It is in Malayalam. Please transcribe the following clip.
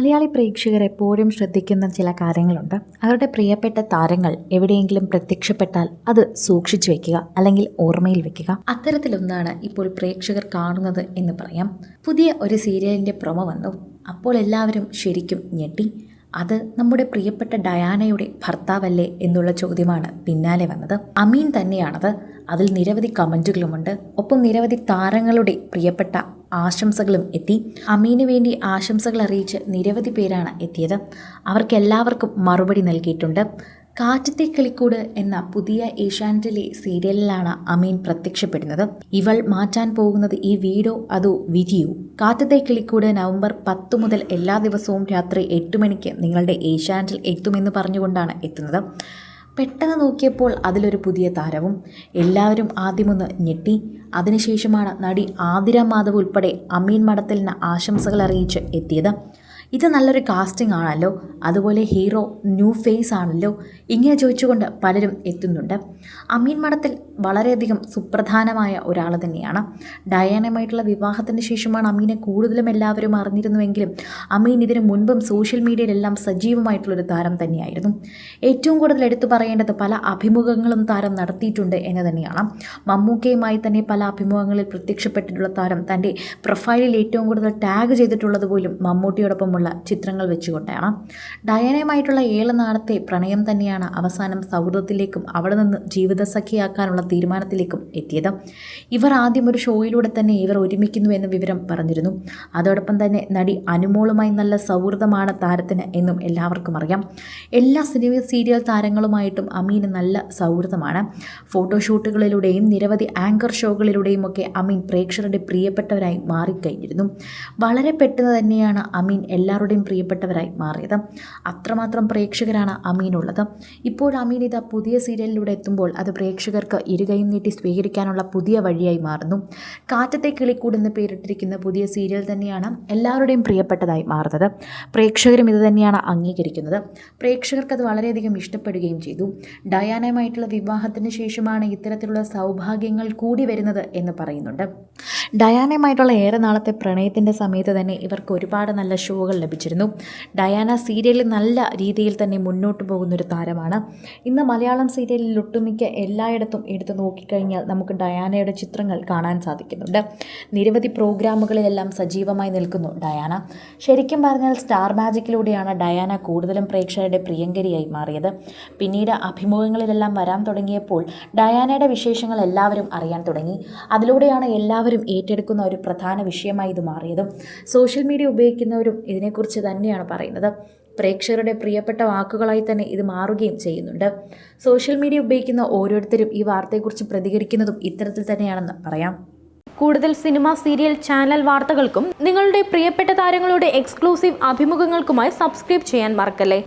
മലയാളി പ്രേക്ഷകർ എപ്പോഴും ശ്രദ്ധിക്കുന്ന ചില കാര്യങ്ങളുണ്ട്. അവരുടെ പ്രിയപ്പെട്ട താരങ്ങൾ എവിടെയെങ്കിലും പ്രത്യക്ഷപ്പെട്ടാൽ അത് സൂക്ഷിച്ചു വെക്കുക അല്ലെങ്കിൽ ഓർമ്മയിൽ വെക്കുക. അത്തരത്തിലൊന്നാണ് ഇപ്പോൾ പ്രേക്ഷകർ കാണുന്നത് എന്ന് പറയാം. പുതിയ ഒരു സീരിയലിന്റെ പ്രൊമോ വന്നു. അപ്പോൾ എല്ലാവരും ശരിക്കും ഞെട്ടി. അത് നമ്മുടെ പ്രിയപ്പെട്ട ഡയാനയുടെ ഭർത്താവല്ലേ എന്നുള്ള ചോദ്യമാണ് പിന്നാലെ വന്നത്. അമീൻ തന്നെയാണത്. അതിൽ നിരവധി കമന്റുകളുമുണ്ട് ഒപ്പം നിരവധി താരങ്ങളുടെ പ്രിയപ്പെട്ട ആശംസകളും എത്തി. അമീന് വേണ്ടി ആശംസകൾ അറിയിച്ച് നിരവധി പേരാണ് എത്തിയത്. അവർക്കെല്ലാവർക്കും മറുപടി നൽകിയിട്ടുണ്ട്. കാറ്റത്തെ കളിക്കൂട് എന്ന പുതിയ ഏഷ്യാനെറ്റിലെ സീരിയലിലാണ് അമീൻ പ്രത്യക്ഷപ്പെടുന്നത്. ഇവൾ മാറ്റാൻ പോകുന്നത് ഈ വീടോ അതോ വിധിയോ? കാറ്റത്തെ കിളിക്കൂട് നവംബർ പത്ത് മുതൽ എല്ലാ ദിവസവും രാത്രി എട്ട് മണിക്ക് നിങ്ങളുടെ ഏഷ്യാനെറ്റിൽ എത്തുമെന്ന് പറഞ്ഞുകൊണ്ടാണ് എത്തുന്നത്. പെട്ടെന്ന് നോക്കിയപ്പോൾ അതിലൊരു പുതിയ താരവും എല്ലാവരും ആദ്യമൊന്ന് ഞെട്ടി. അതിനുശേഷമാണ് നടി ആതിര മാധവ് ഉൾപ്പെടെ അമീൻ മടത്തലിന് ആശംസകൾ അറിയിച്ച് എത്തിയത്. ഇത് നല്ലൊരു കാസ്റ്റിംഗ് ആണല്ലോ. അതുപോലെ ഹീറോ ന്യൂ ഫേസ് ആണല്ലോ. ഇങ്ങനെ ചോദിച്ചുകൊണ്ട് പലരും എത്തുന്നുണ്ട്. അമീൻ മഠത്തിൽ വളരെയധികം സുപ്രധാനമായ ഒരാൾ തന്നെയാണ്. ഡയാനയുമായിട്ടുള്ള വിവാഹത്തിന് ശേഷമാണ് അമീനെ കൂടുതലും എല്ലാവരും അറിഞ്ഞിരുന്നുവെങ്കിലും അമീൻ ഇതിനു മുൻപും സോഷ്യൽ മീഡിയയിലെല്ലാം സജീവമായിട്ടുള്ളൊരു താരം തന്നെയായിരുന്നു. ഏറ്റവും കൂടുതൽ എടുത്തു പറയേണ്ടത് പല അഭിമുഖങ്ങളും താരം നടത്തിയിട്ടുണ്ട് എന്ന് തന്നെയാണ്. മമ്മൂക്കയുമായി തന്നെ പല അഭിമുഖങ്ങളിൽ പ്രത്യക്ഷപ്പെട്ടിട്ടുള്ള താരം തന്റെ പ്രൊഫൈലിൽ ഏറ്റവും കൂടുതൽ ടാഗ് ചെയ്തിട്ടുള്ളത് പോലും മമ്മൂട്ടിയോടൊപ്പമുള്ള ചിത്രങ്ങൾ വെച്ചുകൊണ്ടാണ്. ഡയനയുമായിട്ടുള്ള ഏഴ് നാളത്തെ പ്രണയം തന്നെയാണ് അവസാനം സൗഹൃദത്തിലേക്കും അവിടെ നിന്ന് ജീവിതസഖിയാക്കാനുള്ള തീരുമാനത്തിലേക്കും എത്തിയത്. ഇവർ ആദ്യം ഒരു ഷോയിലൂടെ തന്നെ ഇവർ ഒരുമിക്കുന്നു എന്ന വിവരം പറഞ്ഞിരുന്നു. അതോടൊപ്പം തന്നെ നടി അനുമോളുമായി നല്ല സൗഹൃദമാണ് താരത്തിന് എന്നും എല്ലാവർക്കും അറിയാം. എല്ലാ സിനിമ സീരിയൽ താരങ്ങളുമായിട്ടും അമീന് നല്ല സൗഹൃദമാണ്. ഫോട്ടോഷൂട്ടുകളിലൂടെയും നിരവധി ആങ്കർ ഷോകളിലൂടെയും ഒക്കെ അമീൻ പ്രേക്ഷകരുടെ പ്രിയപ്പെട്ടവരായി മാറിക്കഴിഞ്ഞിരുന്നു. വളരെ പെട്ടെന്ന് തന്നെയാണ് അമീൻ എല്ലാവരുടെയും പ്രിയപ്പെട്ടവരായി മാറിയത്. അത്രമാത്രം പ്രേക്ഷകരാണ് അമീനുള്ളത്. ഇപ്പോൾ അമീൻ ഇതാ പുതിയ സീരിയലിലൂടെ എത്തുമ്പോൾ അത് പ്രേക്ഷകർക്ക് ഇരുകയും നീട്ടി സ്വീകരിക്കാനുള്ള പുതിയ വഴിയായി മാറുന്നു. കാറ്റത്തെ കിളിക്കൂട് എന്ന് പേരിട്ടിരിക്കുന്ന പുതിയ സീരിയൽ തന്നെയാണ് എല്ലാവരുടെയും പ്രിയപ്പെട്ടതായി മാറുന്നത്. പ്രേക്ഷകരും ഇത് തന്നെയാണ് അംഗീകരിക്കുന്നത്. പ്രേക്ഷകർക്ക് അത് വളരെയധികം ഇഷ്ടപ്പെടുകയും ചെയ്തു. ഡയാനയുമായിട്ടുള്ള വിവാഹത്തിന് ശേഷമാണ് ഇത്തരത്തിലുള്ള സൗഭാഗ്യങ്ങൾ കൂടി വരുന്നത് എന്ന് പറയുന്നുണ്ട്. ഡയാനയുമായിട്ടുള്ള ഏറെ നാളത്തെ പ്രണയത്തിന്റെ സമയത്ത് തന്നെ ഇവർക്ക് ഒരുപാട് നല്ല ഷോകൾ ലഭിച്ചിരുന്നു. ഡയാന സീരിയലിൽ നല്ല രീതിയിൽ തന്നെ മുന്നോട്ട് പോകുന്ന ഒരു താരമാണ്. ഇന്ന് മലയാളം സീരിയലിൽ ഒട്ടുമിക്ക എല്ലായിടത്തും എടുത്തു നോക്കിക്കഴിഞ്ഞാൽ നമുക്ക് ഡയാനയുടെ ചിത്രങ്ങൾ കാണാൻ സാധിക്കുന്നുണ്ട്. നിരവധി പ്രോഗ്രാമുകളിലെല്ലാം സജീവമായി നിൽക്കുന്നു ഡയാന. ശരിക്കും പറഞ്ഞാൽ സ്റ്റാർ മാജിക്കിലൂടെയാണ് ഡയാന കൂടുതലും പ്രേക്ഷകരുടെ പ്രിയങ്കരിയായി മാറിയത്. പിന്നീട് അഭിമുഖങ്ങളിലെല്ലാം വരാൻ തുടങ്ങിയപ്പോൾ ഡയാനയുടെ വിശേഷങ്ങൾ എല്ലാവരും അറിയാൻ തുടങ്ങി. അതിലൂടെയാണ് എല്ലാവരും ഏറ്റെടുക്കുന്ന ഒരു പ്രധാന വിഷയമായി ഇത് മാറിയതും സോഷ്യൽ മീഡിയ ഉപയോഗിക്കുന്നവരും ഇതിനെക്കുറിച്ച് തന്നെയാണ് പറയുന്നത്. പ്രേക്ഷകരുടെ പ്രിയപ്പെട്ട വാക്കുകളായി തന്നെ ഇത് മാറുകയും ചെയ്യുന്നുണ്ട്. സോഷ്യൽ മീഡിയ ഉപയോഗിക്കുന്ന ഓരോരുത്തരും ഈ വാർത്തയെക്കുറിച്ച് പ്രതികരിക്കുന്നതും ഇത്തരത്തിൽ തന്നെയാണെന്ന് പറയാം. കൂടുതൽ സിനിമ സീരിയൽ ചാനൽ വാർത്തകൾക്കും നിങ്ങളുടെ പ്രിയപ്പെട്ട താരങ്ങളുടെ എക്സ്ക്ലൂസീവ് അഭിമുഖങ്ങൾക്കുമായി സബ്സ്ക്രൈബ് ചെയ്യാൻ മറക്കല്ലേ?